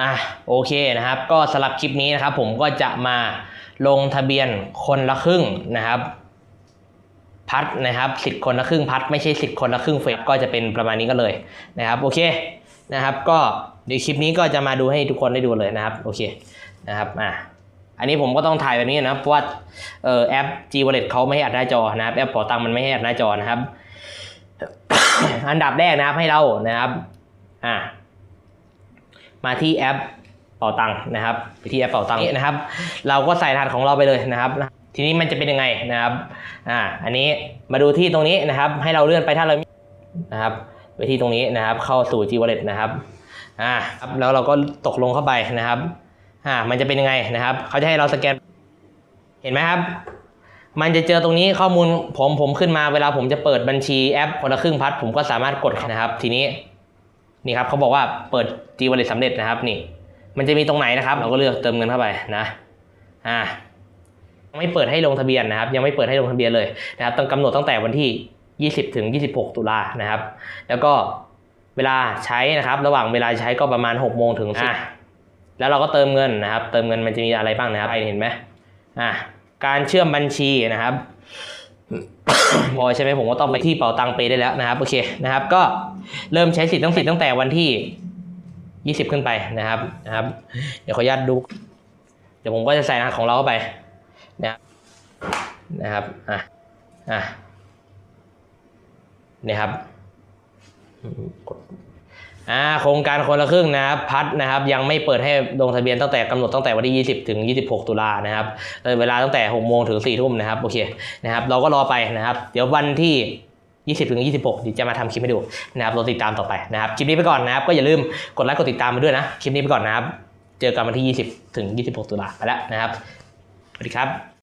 อะโอเคนะครับ ก็สำหรับคลิปนี้นะครับ ผมก็จะมาลงทะเบียนคนละครึ่งนะครับ พัดนะครับสิทธิ์คนละครึ่งพัดไม่ใช่สิทธิ์คนละครึ่งเฟสก็จะเป็นประมาณนี้ก็เลยนะครับโอเคนะครับ ก็เดี๋ยวคลิปนี้ก็จะมาดูให้ทุกคนได้ดูเลยนะครับโอเคนะครับอะอันนี้ผมก็ต้องถ่ายแบบนี้นะเพราะว่าเออแอป G Wallet เขาไม่ให้อัดหน้าจอนะครับแอปเป๋าตังค์มันไม่ให้อัดหน้าจอนะครับ อันดับแรกนะครับให้เรานะครับ อะ มาที่แอปเป่าตังค์นะครับไปที่แอปเป่าตังค์นี่นะครับ เราก็ใส่รหัสของเราไปเลยนะครับ ทีนี้มันจะเป็นยังไงนะครับอ่าอันนี้มาดูที่ตรงนี้นะครับ ให้เราเลื่อนไปถ้าเรานะครับไปที่ตรงนี้นะครับ เข้าสู่ G Wallet นะครับอ่าแล้วเราก็ตกลงเข้าไปนะครับอ่ามันจะเป็นยังไงนะครับเขาจะให้เราสแกน เห็นไหมครับ มันจะเจอตรงนี้ข้อมูลผมผมขึ้นมาเวลาผมจะเปิดบัญชีแอปคนละครึ่งพัดผมก็สามารถกดนะครับ ทีนี้ นี่ครับเขาบอกว่าเปิด G Wallet สำเร็จนะครับนี่ มันจะมีตรงไหนนะครับ เราก็เลือกเติมเงินเข้าไปนะอ่ายังไม่เปิดให้ลงทะเบียนนะครับ ยังไม่เปิดให้ลงทะเบียนเลยนะครับต้องกำหนดตั้งแต่วันที่ 20 ถึง 26 ตุลานะครับ แล้วก็เวลาใช้นะครับ ระหว่างเวลาใช้ก็ประมาณ 6 โมงถึงอะแล้วเราก็เติมเงินนะครับ เติมเงินมันจะมีอะไรบ้างนะครับเห็นไหมอะการเชื่อมบัญชีนะครับ พอใช่ไหมผมก็ต้องไปที่เป๋าตังเปได้แล้วนะครับโอเคนะครับ ก็เริ่มใช้สิทธิ์ต้องสิทธิ์ตั้งแต่วันที่ 20 ขึ้นไปนะครับนะครับ เดี๋ยวขออนุญาตดูเดี๋ยวผมก็จะใส่รหัสของเราเข้าไปนะครับนะครับอะอะนี่ครับ อ่าโครงการคนละครึ่งนะครับพัดนะครับยังไม่เปิดให้ลงทะเบียนตั้งแต่กำหนดตั้งแต่วันที่ 20 ถึง 26 ตุลานะครับเลยเวลาตั้งแต่ 6 โมงถึง 4 ทุ่มนะครับโอเคนะครับเราก็รอไปนะครับ เดี๋ยววันที่ 20 ถึง 26เดี๋ยวจะมาทำคลิปให้ดูนะครับเราติดตามต่อไปนะครับคลิปนี้ไปก่อนนะครับ ก็อย่าลืมกดไลค์กดติดตามมาด้วยนะคลิปนี้ไปก่อนนะครับ เจอกันวันที่ 20 ถึง 26 ตุลาไปแล้วนะครับสวัสดีครับ